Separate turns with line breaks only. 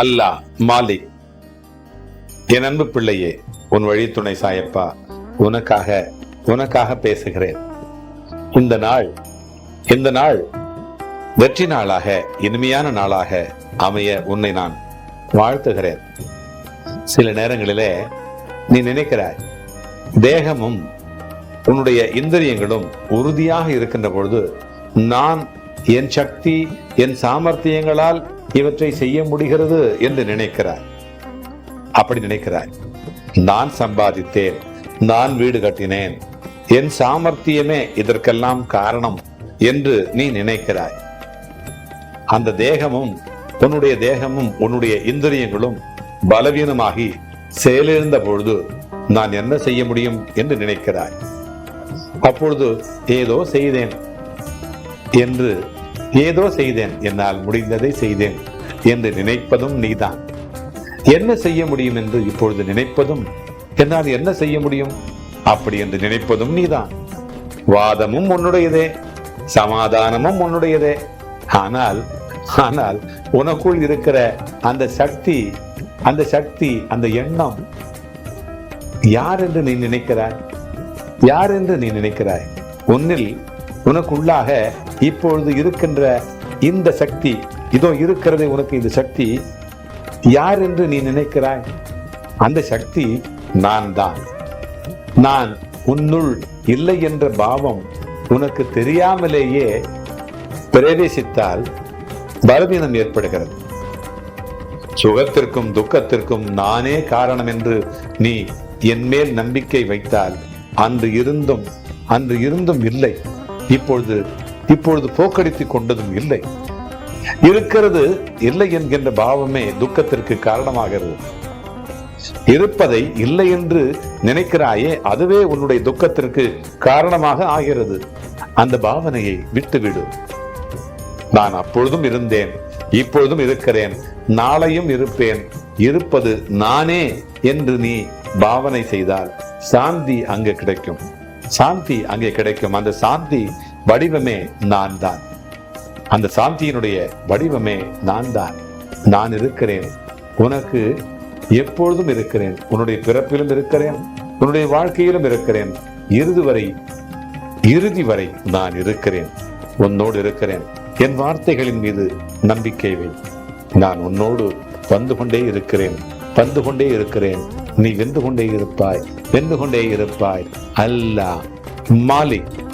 அல்லாஹ் மாலிக் என் அன்பு பிள்ளையே உன் வழித்துணை சாயப்பா உனக்காக உனக்காக பேசுகிறேன். இந்த நாள் இந்த நாள் வெற்றி நாளாக இனிமையான நாளாக அமைய உன்னை நான் வாழ்த்துகிறேன். சில நேரங்களிலே நீ நினைக்கிறாய் தேகமும் உன்னுடைய இந்திரியங்களும் உறுதியாக இருக்கின்ற பொழுது நான் என் சக்தி என் சாமர்த்தியங்களால் இவற்றை செய்ய முடிகிறது என்று நினைக்கிறாய். அப்படி நினைக்கிறாய். நான் சம்பாதித்தேன் நான் வீடு கட்டினேன் என் சாமர்த்தியமே இதற்கெல்லாம் காரணம் என்று நீ நினைக்கிறாய். அந்த தேகமும் உன்னுடைய தேகமும் உன்னுடைய இந்திரியங்களும் பலவீனமாகி செயலிழந்த பொழுது நான் என்ன செய்ய முடியும் என்று நினைக்கிறாய். அப்பொழுது ஏதோ செய்தேன் என்று ஏதோ செய்தேன் என்னால் முடிந்ததை செய்தேன் என்று நினைப்பதும் நீதான். என்ன செய்ய முடியும் என்று இப்பொழுது நினைப்பதும் என்னால் என்ன செய்ய முடியும்? அப்படி என்று நினைப்பதும் நீதான். வாதமும் உன்னுடையதே சமாதானமும் உன்னுடையதே. ஆனால் ஆனால் உனக்குள் இருக்கிற அந்த சக்தி அந்த சக்தி அந்த எண்ணம் யார் என்று நீ நினைக்கிறாய்? யார் என்று நீ நினைக்கிறாய்? உன்னில் உனக்குள்ளாக இப்பொழுது இருக்கின்ற இந்த சக்தி இதோ இருக்கிறதே உனக்கு இந்த சக்தி யார் என்று நீ நினைக்கிறாய்? அந்த சக்தி நான் தான் நான் உன்னுள் இல்லை என்ற பாவம் உனக்கு தெரியாமலேயே பிரவேசித்தால் பலவீனம் ஏற்படுகிறது. சுகத்திற்கும் துக்கத்திற்கும் நானே காரணம் என்று நீ என் மேல் நம்பிக்கை வைத்தால் அன்று இருந்தும் அன்று இருந்தும் இல்லை. இப்பொழுது இப்பொழுது போக்கடித்துக் கொண்டதும் இல்லை. இருக்கிறது இல்லை என்கின்ற பாவமே துக்கத்திற்கு காரணமாகிறது இருப்பதை இல்லை என்று நினைக்கிறாயே அதுவே உன்னுடைய துக்கத்திற்கு காரணமாக ஆகிறது. அந்த பாவனையை விட்டுவிடு. நான் அப்பொழுதும் இருந்தேன் இப்பொழுதும் இருக்கிறேன் நாளையும் இருப்பேன். இருப்பது நானே என்று நீ பாவனை செய்தால் சாந்தி அங்கு கிடைக்கும். சாந்தி அங்கே கிடைக்கும். அந்த சாந்தி வடிவமே நான் தான் அந்த சாந்தியினுடைய வடிவமே நான் தான் நான் இருக்கிறேன். உனக்கு எப்பொழுதும் இருக்கிறேன். உன்னுடைய பிறப்பிலும் இருக்கிறேன். உன்னுடைய வாழ்க்கையிலும் இருக்கிறேன். இறுதி வரை இறுதி வரை நான் இருக்கிறேன். உன்னோடு இருக்கிறேன். என் வார்த்தைகளின் மீது நம்பிக்கை வை. நான் உன்னோடு வந்து கொண்டே இருக்கிறேன். வந்து கொண்டே இருக்கிறேன். நீ வென்று கொண்டே இருப்பாய் வென்று கொண்டே இருப்பாய். அல்லா மாலிக்.